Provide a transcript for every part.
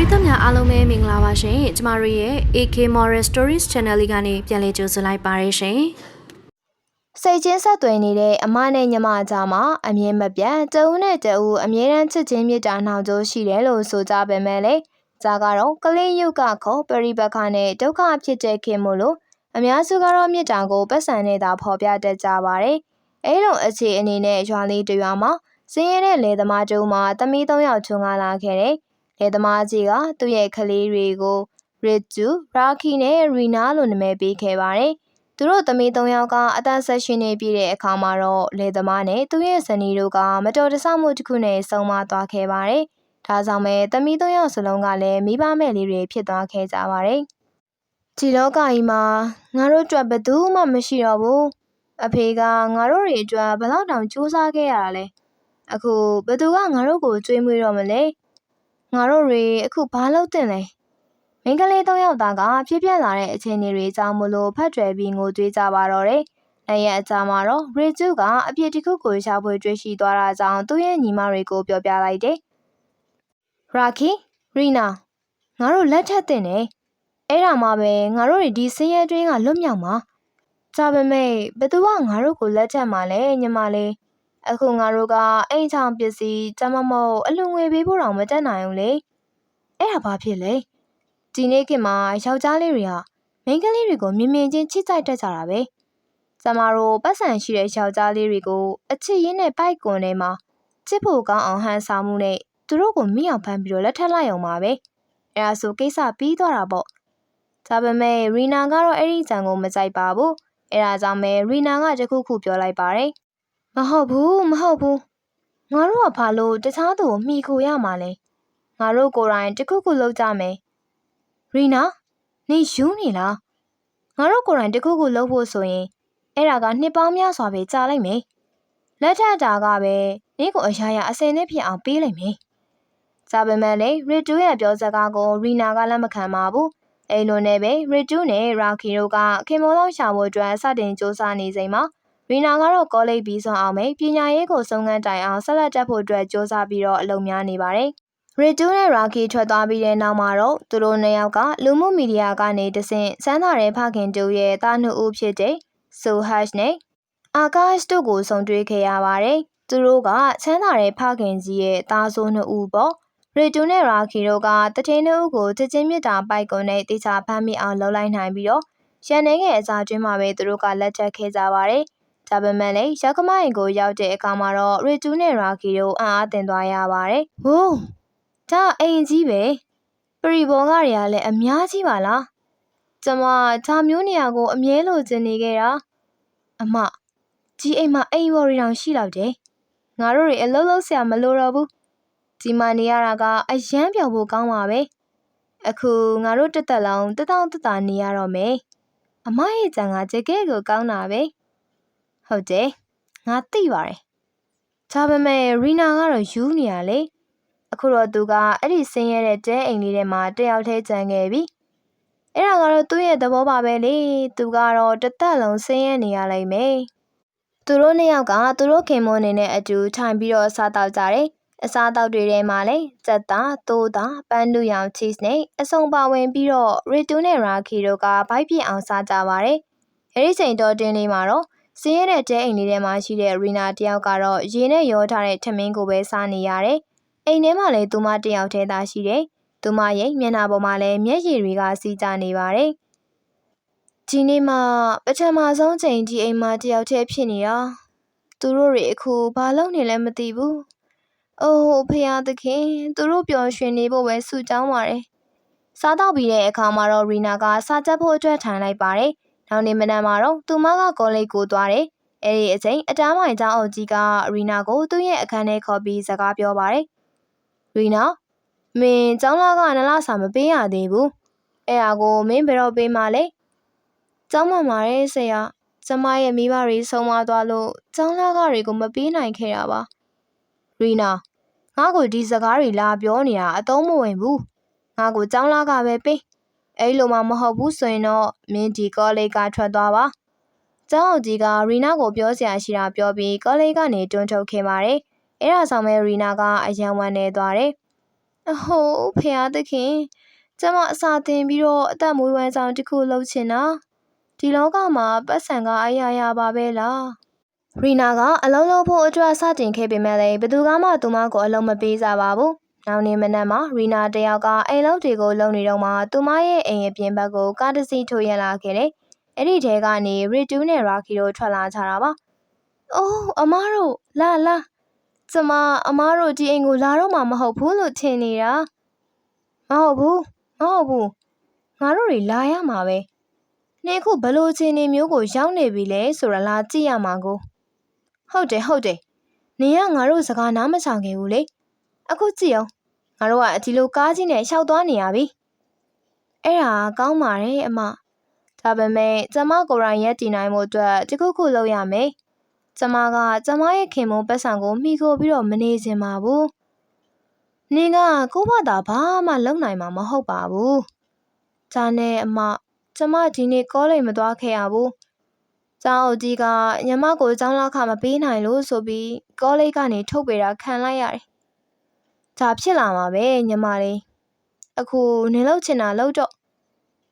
ရိသတ်များအားလုံးပဲမင်္ဂလာပါရှင်ကျမတို့ရဲ့ AK Moral Stories Channel လေးကနေပြန်လည်ကြိုဆိုလိုက်ပါရရှင်စိတ်ချင်းဆက်သွယ်နေတဲ့အမနဲ့ညီမကြားမှာအမြင်မပြတ်တဦးနဲ့တဦးအမြဲတမ်းချစ်ချင်းမြတ်တာနှောင်ကြိုးရှိတယ်လို့ဆိုကြပေမဲ့လေဇာကတော့ကလေးယုတ်ကခေါ်ပရိပခနဲ့ဒုက္ခဖြစ်တဲ့ခင်မို့လို့အများစုကတော့မြတ်တာကိုပတ်စံနေတာဖော်ပြတတ်ကြပါတယ်အဲလိုအခြေအနေနဲ့ရွာလေးတစ်ရွာမှာစင်းရဲတဲ့လေသမားတူမှာသမီး၃ယောက်ချုံကားလာခဲ့တ ယ်လေသမားကြီးကသူ့ရဲ့ကလေးတွေကိုရစ်ဂျူရာခီနဲ့ရီနာလို့နာမည်ပေးခဲ့ပါတယ်သူတို့သမီး၃ယောက်ကအသက်ဆက်ရှင်နေပြည့်တဲ့အခါမှာတော့လေသမားနဲ့သူ့ရဲ့ဇနီးတို့ကမတော်တဆမှုတစ်ခုနဲ့ဆုံမသွားခဲ့ပါတယ်။ဒါကြောင့်ပဲသမီး၃ယောက်စလုံးကလည်းမိဘမဲ့လေးတွေဖြစ်သွားခဲ့ကြပါတယ်။ဒီလောကကြီးမှာငါတို့အတွက်ဘယ်သူမှမရှိတော့ဘူး။အဖေကငါတို့တွေအတွက်ဘယ်တော့တောင်စူးစမ်းခဲ့ရတာလဲ။အခုဘယ်သူကငါတို့ကိုကြွေးမွေးတော့မလဲ။ ငါတို့တွေအခုဘာလုပ်တင်လဲ။မိန်းကလေး၃ယောက်သားကဖြစ်ပြက်လာတဲ့အခြေအနေတွေကြောင့်မလို့ဖတ်ကြွယ်ပြီးငိုကြွေးကြပါတော့တယ်။အဲ့ရအကြမှာတော့ရီကျူကအပြစ်တစ်ခုကိုရှာဖွေတွေ့ရှိသွားတာကြောင့်သူ့ရဲ့ညီမတွေကိုပြောပြလိုက်တယ်။ရာခီရီနာငါတို့လက်ထက်တင်နေအဲ့ဒါမှပဲငါတို့တွေဒီစင်းရဲတွင်းကလွတ်မြောက်မှာ။ဒါပေမဲ့ဘသူကငါတို့ကိုလက်ထက်မှာလဲညီမလေး အခုငါတို့ကအိမ်ချောင်ပစ္စည်းတမမဟုတ်အလူငွေပေးဖို့တောင်မတက်နိုင်ဘူးလေ။အဲ့ဒါဘာဖြစ်လဲ။ဒီနေ့ခေတ်မှာယောက်ျားလေးတွေဟာမိန်းကလေးတွေကိုမြင်မြင်ချင်းချစ်ကြိုက်တတ်ကြတာပဲ။ကျမတို့ပတ်စံရှိတဲ့ယောက်ျားလေးတွေကိုအချစ်ရင်းနဲ့ပိုက်ကွန်ထဲမှာချစ်ဖို့ကောင်းအောင်ဟန်ဆောင်မှုနဲ့သူတို့ကိုမိအောင်ဖမ်းပြီးတော့လက်ထပ်လိုက်အောင်ပါပဲ။အဲဒါဆိုကိစ္စပြီးသွားတာပေါ့။ဒါပေမဲ့ရီနာကတော့အဲ့ဒီကြံကိုမကြိုက်ပါဘူး။အဲဒါကြောင့်ပဲရီနာကတခုခုပြောလိုက်ပါတယ်။ မဟုတ်ဘူးမဟုတ်ဘူး။ငါတို့ကဘာလို့တခြားသူကိုမှီခိုရမှာလဲ။ငါတို့ကိုယ်တိုင်တခုခုလုပ်ကြမယ်။ရီနာနေယူနေလားငါတို့ကိုယ်တိုင်တခုခုလုပ်ဖို့ဆိုရင်အဲ့ဒါကနှစ်ပေါင်းများစွာပဲကြာလိုက်မယ်လက်ထက်တာကပဲနင့်ကိုအရာရာအစင်နဲ့ဖြစ်အောင်ပေးလိုက်မယ်ကြာပေမဲ့လေရီတူရဲ့ပြောစကားကိုရီနာကလက်မခံပါဘူးအဲ့လိုနဲ့ပဲရီတူနဲ့ရာခီတို့ကခင်မောလုံးရှာဖို့အတွက်စတင်စူးစမ်းနေချိန်မှာ ရီနာကတော့ကောလိပ်ပြီးဆုံးအောင်ပဲပညာရေးကိုစုံစမ်းတိုင်အောင်ဆက်လက်တက်ဖို့အတွက်စူးစမ်းပြီးတော့အလုပ်များနေပါတယ်ရီတူနဲ့ရာခီထွက်သွားပြီးတဲ့နောက်မှာတော့သူတို့နှစ်ယောက်ကလူမှုမီဒီယာကနေတဆင့်စမ်းသာတဲ့ဖခင်တူရဲ့တာနှုတ်ဦးဖြစ်တဲ့ဆိုဟတ်နဲ့အာကာရှ်တို့ကိုဆုံတွေ့ခဲ့ရပါတယ်။သူတို့ကချမ်းသာတဲ့ဖခင်ကြီးရဲ့သားဆိုးနှစ်ဦးပေါ့။ရီတူနဲ့ရာခီတို့ကတထင်းနှစ်ဦးကိုချက်ချင်းမြစ်တာပိုက်ကွန်နဲ့တေချာဖမ်းမိအောင်လှုပ်လိုက်နိုင်ပြီးတော့ရန်နေငယ်အစားတွင်းမှာပဲသူတို့ကလက်ထပ်ခဲ့ကြပါတယ်။ ဒါပေမဲ့လည်းရောက်ကမရင်ကိုရောက်တဲ့အခါမှာတော့ရီတူနဲ့ရာခီတို့အံ့အားသင့်သွားရပါတယ်။ဟိုးဒါအိမ်ကြီးပဲပရီဘော်ကတွေကလည်းအများကြီးပါလားကျမဒါမျိုးနေရာကိုအမြဲလိုချင်နေခဲ့တာအမကြီးအိမ်မှာအိမ်ဘော်ရီတောင်ရှိလောက်တယ်ငါတို့တွေအလုံးလုံးဆရာမလိုတော့ဘူးဒီမှာနေရတာကအယမ်းပြော်ဖို့ကောင်းပါပဲအခုငါတို့တစ်သက်လုံးတတောင့်တတာနေရတော့မယ်အမရဲ့ကြံကတကယ်ကိုကောင်းတာပဲ ဟုတ်တယ်ငါသိပါတယ်ဒါပေမဲ့ရီနာကတော့ယူနေရလေအခုတော့သူကအဲ့ဒီဆင်းရဲတဲ့တဲအိမ်လေးထဲမှာတယောက်တည်းကြံခဲ့ပြီအဲ့ဒါကတော့သူ့ရဲ့သဘောပါပဲလေသူကတော့တစ်သက်လုံးဆင်းရဲနေရလိမ့်မယ်သူတို့နှစ်ယောက်ကသူတို့ခင်မွန်းနေတဲ့အတူထိုင်ပြီးတော့စားတောက်ကြတယ်အစားတောက်တွေထဲမှာလည်းစက်သားတိုးသားပန်းတူရောင် cheese နဲ့အစုံပါဝင်ပြီးတော့ရီတူနဲ့ရာခီတို့ကဘိုက်ပြစ်အောင်စားကြပါတယ်အဲ့ဒီချိန်တော့တင်းလေးမှာတော့ စင်းရတဲ့တဲအိမ်လေးထဲမှာရှိတဲ့ရီနာတယောက်ကတော့ရေနဲ့ရောထားတဲ့ထမင်းကိုပဲစားနေရတယ်အိမ်ထဲမှာလည်းသူမတယောက်တည်းသာရှိတယ်။သူမရဲ့မျက်နှာပေါ်မှာလည်းမျက်ရည်တွေကစီးကျနေပါတယ်။ဒီနေ့မှပထမဆုံးချိန်ဒီအိမ်မှာတယောက်တည်းဖြစ်နေတာ။သူတို့တွေအခုဘာလုပ်နေလဲမသိဘူး။အိုးဖရာသခင်သူတို့ပျော်ရွှင်နေဖို့ပဲဆုတောင်းပါတယ်။စားတော့ပြီးတဲ့အခါမှာတော့ရီနာကစားချက်ဖို့အတွက်ထိုင်လိုက်ပါတယ်။ နောက်နေ့မနက်မှာတော့သူမကကောလိပ်ကိုသွားတယ်။အဲ့ဒီအချိန်အတန်းမိုင်ကျောင်းအုပ်ကြီးကရီနာကိုသူ့ရဲ့အခန်းထဲခေါ်ပြီးစကားပြောပါတယ်။ရီနာမင်းကျောင်းလာကနလားစာမပေးရသေးဘူးအဲ့ဒါကိုမင်းဘယ်တော့ပေးမှလဲကျောင်းမှမှာရဲဆရာကျမရဲ့မိဘတွေဆုံးမသွားလို့ကျောင်းလာကတွေကိုမပေးနိုင်ခဲ့တာပါရီနာငါ့ကိုဒီစကားတွေလာပြောနေတာအသုံးမဝင်ဘူးငါ့ကိုကျောင်းလာကပဲပေး အဲ့လိုမှမဟုတ်ဘူးဆိုရင်တော့မင်းဒီကောလိပ်ကထွက်သွားပါကျောင်းအုပ်ကြီးကရီနာကိုပြောစရာရှိတာပြောပြီးကောလိပ်ကနေတွန်းထုတ်ခဲ့ပါတယ်အဲ့ဒါဆောင်မဲ့ရီနာကအယံဝမ်းနေသွားတယ်အဟိုးဖះသခင်ကျမအစာတင်ပြီးတော့အသက်မွေးဝမ်းကြောင်းတစ်ခုလုပ်ချင်တာဒီလောကမှာပတ်စံကအရာရာပါပဲလားရီနာကအလုံးလုံးဖို့အတွက်စတင်ခဲ့ပေမဲ့လည်းဘယ်သူကမှသူမကိုအလုံးမပေးကြပါဘူး နောက်နေ့မနက်မှာရီနာတယောက်ကအိမ်လုံးတွေကိုလုံနေတော့မှသူမရဲ့အိမ်အပြင်ဘက်ကိုကားတစ်စီးထိုးရလာခဲ့တယ်အဲ့ဒီထဲကနေရီတူးနဲ့ရာခီတို့ထွက်လာကြတာပါအိုးအမားတို့လာလာကျမအမားတို့ဒီအိမ်ကိုလာတော့မှမဟုတ်ဘူးလို့ထင်နေတာမဟုတ်ဘူးမဟုတ်ဘူးငါတို့တွေလာရမှာပဲနေခုဘလို့ချင်းနေမျိုးကိုရောက်နေပြီလဲဆိုရလားကြည့်ရမှာကိုဟုတ်တယ်ဟုတ်တယ်နေကငါတို့စကားနားမချခဲ့ဘူးလေအခုကြည့်အောင် ငါတို့ကဒီလိုကားကြီးနဲ့ရှောက်သွားနေရပြီအဲ့ဒါကောင်းပါတယ်အမဒါပေမဲ့ကျမကိုယ်တိုင်ရက်တည်နိုင်မှုအတွက်တခုခုလုပ်ရမယ်ကျမကကျမရဲ့ခင်မုန်းပတ်စံကိုမှီခိုပြီးတော့မနေချင်ပါဘူး။နင်ကကိုယ့်ဘာသာဘာမှလုပ်နိုင်မှာမဟုတ်ပါဘူး။ဒါနဲ့အမကျမဒီနေ့ကောလိပ်မသွားခဲ့ရဘူး။ကျောင်းအုပ်ကြီးကညီမကိုကျောင်းလောက်ခမပေးနိုင်လို့ဆိုပြီးကောလိပ်ကနေထုတ်ပေးတာခံလိုက်ရတယ်။ ဒါဖြစ်လာမှာပဲညီမလေး။အခုနင်လှုပ်ချင်တာလှုပ်တော့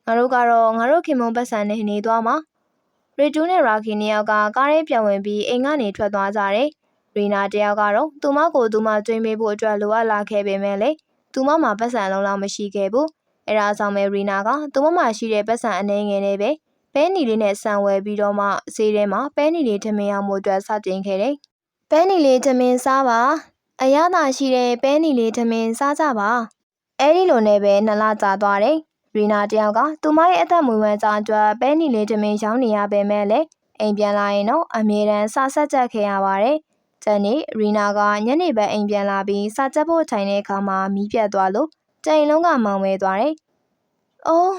ငါတို့ကတော့ငါတို့ခင်မုန်းပတ်စံနဲ့နေသွားမှာ။ရီတူးနဲ့ရာခီနှစ်ယောက်ကကားရဲပြန်ဝင်ပြီးအိမ်ကနေထွက်သွားကြတယ်။ရီနာတယောက်ကတော့သူမကိုသူမကျွေးမေးဖို့အတွက်လိုအပ်လာခဲ့ပေမဲ့လေသူမမှာပတ်စံလုံးလောက်မရှိခဲ့ဘူး။အဲဒါကြောင့်ပဲရီနာကသူမမှာရှိတဲ့ပတ်စံအနေငယ်နဲ့ပဲပဲနီလေးနဲ့ဆန်ဝယ်ပြီးတော့မှဈေးထဲမှာပဲနီလေးထမင်းအောင်မှုအတွက်စတင်ခဲ့တယ်။ပဲနီလေးထမင်းစားပါ။ အရသာရှိတဲ့ပဲနီလေးထမင်းစားကြပါ။အဲဒီလိုနဲ့ပဲနလကြာသွားတယ်။ရီနာတယောက်ကသူမရဲ့အသက်မွေးဝမ်းကြောင်းအတွက်ပဲနီလေးထမင်းရောင်းနေရပေမဲ့လေအိမ်ပြန်လာရင်တော့အမြဲတမ်းစာဆက်ကြက်ခဲ့ရပါတယ်။တနေ့ရီနာကညနေဘက်အိမ်ပြန်လာပြီးစာကြက်ဖို့ထိုင်တဲ့အခါမှာမီးပြတ်သွားလို့ကြိမ်လုံးကမောင်ဝဲသွားတယ်။အိုး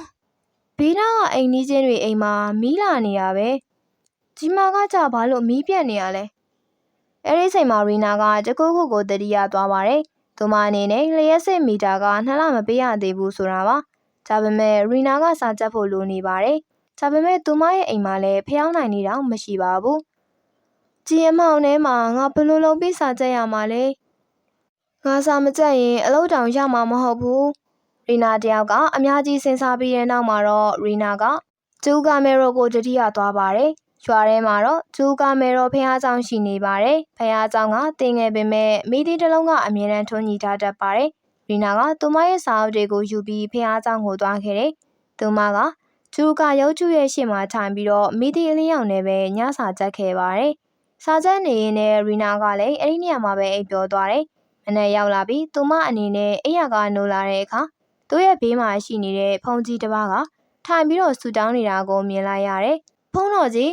ဘေးနားကအိမ်နီးချင်းတွေအိမ်မှာမီးလာနေရပဲ။ဒီမှာကကြဘာလို့မီးပြတ်နေရလဲ။ အဲဒီချိန်မှာရီနာကတကူခုကိုတတိယသွားပါတယ်။သူမအနေနဲ့လျှက်စစ်မီတာကနှစ်လမပေးရသေးဘူးဆိုတာပါ။ဒါပေမဲ့ရီနာကစာကြက်ဖို့လိုနေပါတယ်။ဒါပေမဲ့သူမရဲ့အိမ်မှာလည်းဖျောင်းနိုင်နေတော့မရှိပါဘူး။ကြည်အမောင်ထဲမှာငါဘယ်လိုလုပ်ပြီးစာကြက်ရမှာလဲ။ငါစာမကြက်ရင်အလုပ်တောင်ရမှာမဟုတ်ဘူး။ရီနာတယောက်ကအများကြီးစဉ်းစားပြီးတဲ့နောက်မှာတော့ရီနာကဂျူကာမဲရိုကိုတတိယသွားပါတယ်။ ရွာထဲမှာတော့ဂျူကာမဲရိုဖះเจ้าရှိနေပါတယ်။ဖះเจ้าကတင်ငယ်ပေမဲ့မိသီးတစ်လုံးကအမြဲတမ်းထွန်းညီထားတတ်ပါတယ်။ရီနာကသူမရဲ့စာအုပ်တွေကိုယူပြီးဖះเจ้าကိုသွားခဲ့တယ်။သူမကဂျူကာရုပ်ကျရဲ့ရှေ့မှာထိုင်ပြီးတော့မိသီးအလင်းရောင်နဲ့ပဲညစာကြက်ခဲ့ပါတယ်။စာကြက်နေရင်လည်းရီနာကလည်းအဲ့ဒီနေရာမှာပဲအိပ်ပျော်သွားတယ်။မနေ့ရောက်လာပြီးသူမအနေနဲ့အိယာကနိုးလာတဲ့အခါသူ့ရဲ့ဘေးမှာရှိနေတဲ့ဖုန်ကြီးတစ်ပါးကထိုင်ပြီးတော့ဆူတောင်းနေတာကိုမြင်လိုက်ရတယ်။ဖုန်းတော်ကြီး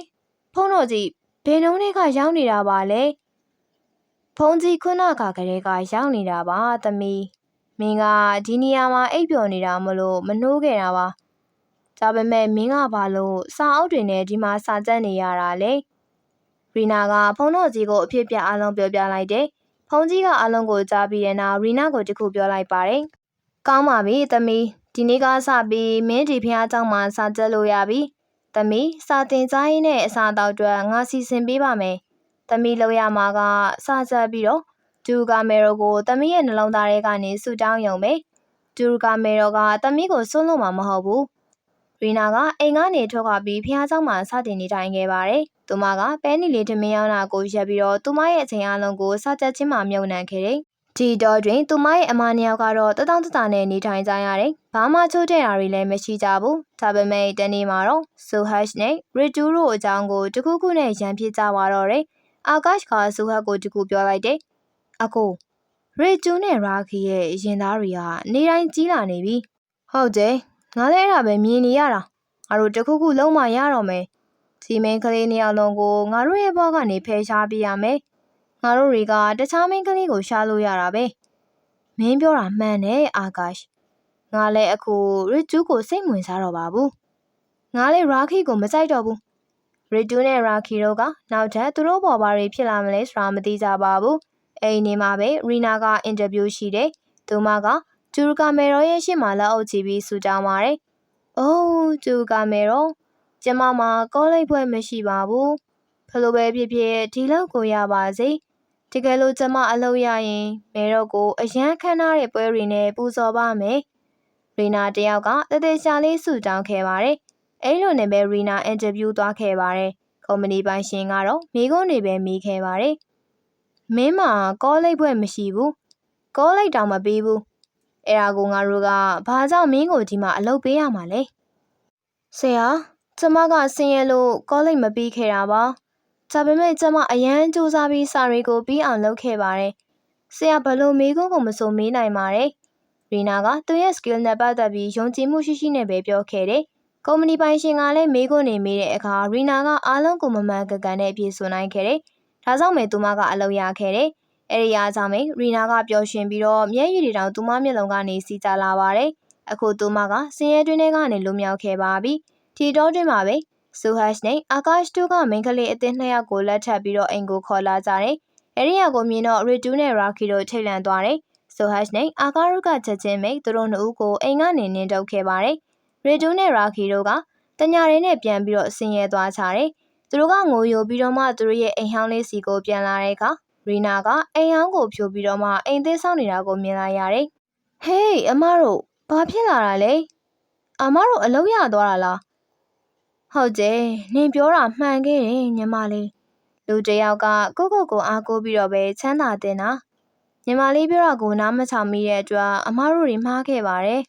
ဖုန်းတော်ကြီးဘယ်နှုံးတွေကရောက်နေတာပါလဲ။ဖုန်းကြီးခုနကကလေးကရောက်နေတာပါသမီး။မင်းကဒီနေရာမှာအိပ်ပျော်နေတာမလို့မနှိုးခဲ့တာပါ။ဒါပေမဲ့မင်းကဘာလို့စာအုပ်တွေနဲ့ဒီမှာစာကြက်နေရတာလဲ။ရီနာကဖုန်းတော်ကြီးကိုအဖြစ်ပြအလုံးပြောပြလိုက်တယ်။ဖုန်းကြီးကအလုံးကိုကြားပြီးတဲ့နောက်ရီနာကိုတခုပြောလိုက်ပါတယ်။ကောင်းပါပြီသမီးဒီနေ့ကစပြီးမင်းဒီဖះเจ้าမှာစာကြက်လို့ရပြီ။ သမီးစာတင်ကြားရင်းနဲ့အစာတောက်အတွက်ငါစီစဉ်ပေးပါမယ်။သမီးလောက်ရမှာကစာကြက်ပြီးတော့ဒူကာမဲရိုကိုသမီးရဲ့နှလုံးသားထဲကနေဆူတောင်းယုံပဲ။ဒူကာမဲရိုကသမီးကိုစွန့်လို့မှမဟုတ်ဘူး။ရီနာကအိမ်ကနေထွက်ခွာပြီးဖះเจ้าမှာစတင်နေထိုင်ခဲ့ပါတယ်။သူမကပဲနီလေးထမင်းရောင်းတာကိုရက်ပြီးတော့သူမရဲ့အချိန်အလုံးကိုစကြက်ချင်းမှမြုံနှံခဲ့တယ်။ ဒီတော့တွင်သူမရဲ့အမနှစ်ယောက်ကတော့တတောင်းတတာနဲ့နေထိုင်ကြရတယ်။ဘာမှချိုးတဲ့တာတွေလည်းမရှိကြဘူး။ဒါပေမဲ့တနေ့မှာတော့ Sohash နဲ့ Ritu တို့အကြောင်းကိုတခုခုနဲ့ရန်ဖြစ်ကြသွားတော့တယ်။အာကာရှ်က Sohash ကိုတခုပြောလိုက်တယ်။အကို Ritu နဲ့ Raki ရဲ့ရင်သားတွေကနေတိုင်းကြီးလာနေပြီ။ဟုတ်တယ်။ငါလည်းအဲ့ဒါပဲမြင်နေရတာ။ငါတို့တခုခုလုံးမရတော့မယ်။ဒီမင်းကလေးနှစ်ယောက်လုံးကိုငါတို့ရဲ့ဘဝကနေဖယ်ရှားပြရမယ်။ ငါတို့တွေကတခြားမင်းကလေးကိုရှားလို့ရတာပဲ။မင်းပြောတာမှန်တယ်အာကာရှ်။ငါလည်းအခုရစ်တူးကိုစိတ်ဝင်စားတော့ပါဘူး။ငါလည်းရာခီကိုမကြိုက်တော့ဘူး။ရစ်တူးနဲ့ရာခီတို့ကနောက်ထပ်သူတို့ပေါ်ပါတွေဖြစ်လာမလဲဆိုတာမသိကြပါဘူး။အိမ်နေမှာပဲရီနာကအင်တာဗျူးရှိတယ်။သူမကဂျူကာမဲရောရဲ့ရှေ့မှာလက်အုပ်ချပြီးဆူတောင်းပါတယ်။အိုးဂျူကာမဲရောကျမမှာကောလိပ်ဖွဲ့မရှိပါဘူး။ဘလို့ပဲဖြစ်ဖြစ်ဒီလောက်ကိုရပါစေ တကယ်လို့ကျမအလုပ်ရရင်မေတော့ကိုအရန်ခမ်းနားတဲ့ပွဲတွေနဲ့ပူဇော်ပါမယ်ရီနာတယောက်ကတသေးချာလေးဆူတောင်းခဲ့ပါတယ်အဲ့လိုနဲ့ပဲရီနာအင်တာဗျူးသွားခဲ့ပါတယ်ကုမ္ပဏီပိုင်ရှင်ကတော့မိကုန်းတွေပဲမိခဲ့ပါတယ်မင်းမှာကောလိပ်ဘွဲ့မရှိဘူးကောလိပ်တောင်မပေးဘူးအဲ့ဒါကိုငါတို့ကဘာကြောင့်မင်းကိုဒီမှာအလုပ်ပေးရမှာလဲဆရာကျမကဆင်းရဲလို့ကောလိပ်မပြီးခဲ့တာပါ ဒါပေမဲ့ကျမအရန်စူးစမ်းပြီးစာတွေကိုပြီးအောင်လုပ်ခဲ့ပါတယ်ဆရာဘလို့မေးခွန်းကိုမစုံမေးနိုင်ပါတယ်ရီနာကသူ့ရဲ့ skill နဲ့ပတ်သက်ပြီးယုံကြည်မှုရှိရှိနဲ့ပဲပြောခဲ့တယ်ကုမ္ပဏီပိုင်ရှင်ကလည်းမေးခွန်းနေမိတဲ့အခါရီနာကအားလုံးကိုမမှန်ကန်ကန်နဲ့အပြည့်ဆိုနိုင်ခဲ့တယ်ဒါကြောင့်ပဲသူမကအလုပ်ရခဲ့တယ်အဲ့ဒီအားကြောင့်ပဲရီနာကပျော်ရွှင်ပြီးတော့မျက်ရည်တွေတောင်သူမမျက်လုံးကနေစီးကြလာပါတယ်အခုသူမကစင်ရဲတွင်းထဲကနေလွတ်မြောက်ခဲ့ပါပြီဒီတော့တွင်မှာပဲ ဆူဟတ်နဲ့အာကာရှ်တို့ကမိန်းကလေးအသင်းနှစ်ယောက်ကိုလက်ထပ်ပြီးတော့အိမ်ကိုခေါ်လာကြတယ်။အဲဒီရက်ကိုမြင်တော့ရီတူးနဲ့ရာခီတို့ထိတ်လန့်သွားတယ်။ဆူဟတ်နဲ့အာကာရုကချက်ချင်းမိတ်သူတို့နှစ်ဦးကိုအိမ်ကနေနင်းထုတ်ခဲ့ပါတယ်။ရီတူးနဲ့ရာခီတို့ကတညာရင်းနဲ့ပြန်ပြီးတော့ဆင်းရဲသွားကြတယ်။သူတို့ကငိုယိုပြီးတော့မှသူတို့ရဲ့အိမ်ဟောင်းလေးစီကိုပြန်လာတဲ့အခါရီနာကအိမ်ဟောင်းကိုဖြိုပြီးတော့မှအိမ်သေးဆောင်နေတာကိုမြင်လာရတယ်။ဟေးအမတို့ဘာဖြစ်လာတာလဲ။အမတို့အလုပ်ရသွားတာလား။ ဟုတ်တယ်နင်ပြောတာမှန်ခဲ့တယ်ညီမလေးလူတစ်ယောက်ကကိုကိုကိုအားကိုးပြီးတော့ပဲချမ်းသာတင်တာညီမလေးပြောတာကိုနားမချမိတဲ့အတွက်အမတို့တွေမှားခဲ့ပါတယ်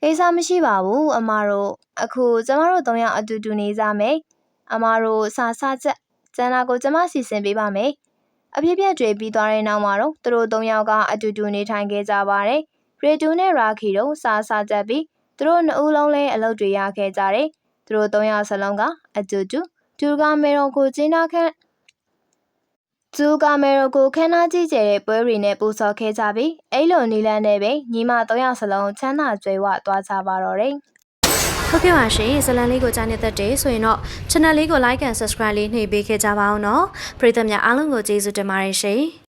ကိစ္စမရှိပါဘူးအမတို့အခုကျမတို့သုံးယောက်အတူတူနေကြမယ်အမတို့စာစာချက်ကျန်တာကိုကျမစီစဉ်ပေးပါမယ်အဖြစ်အပျက်တွေပြီးသွားတဲ့နောက်မှာတော့သူတို့သုံးယောက်ကအတူတူနေထိုင်ခဲ့ကြပါတယ်ရေတူနဲ့ရာခီတို့စာစာချက်ပြီးသူတို့နှစ်ဦးလုံးလည်းအလုပ်တွေရခဲ့ကြတယ် သူတို့သုံးယောက်စလုံးကအတူတူဒူကမေရိုကိုကျင်းနာခန့်ဒူကမေရိုကိုခန်းနာကြည့်ကြတဲ့ပွဲတွေနဲ့ပူဇော်ခဲ့ကြပြီးအဲ့လိုနီလန်းနဲ့ပဲညီမသုံးယောက်စလုံးချမ်းသာကြွယ်ဝသွားကြပါတော့တယ်ဟုတ်ကဲ့ပါရှင်ဇလန်လေးကိုကြားနေတတ်တယ်ဆိုရင်တော့ channel လေးကို like and subscribe လေးနှိပ်ပေးခဲ့ကြပါအောင်နော်ပရိသတ်များအားလုံးကိုကျေးဇူးတင်ပါတယ်ရှင်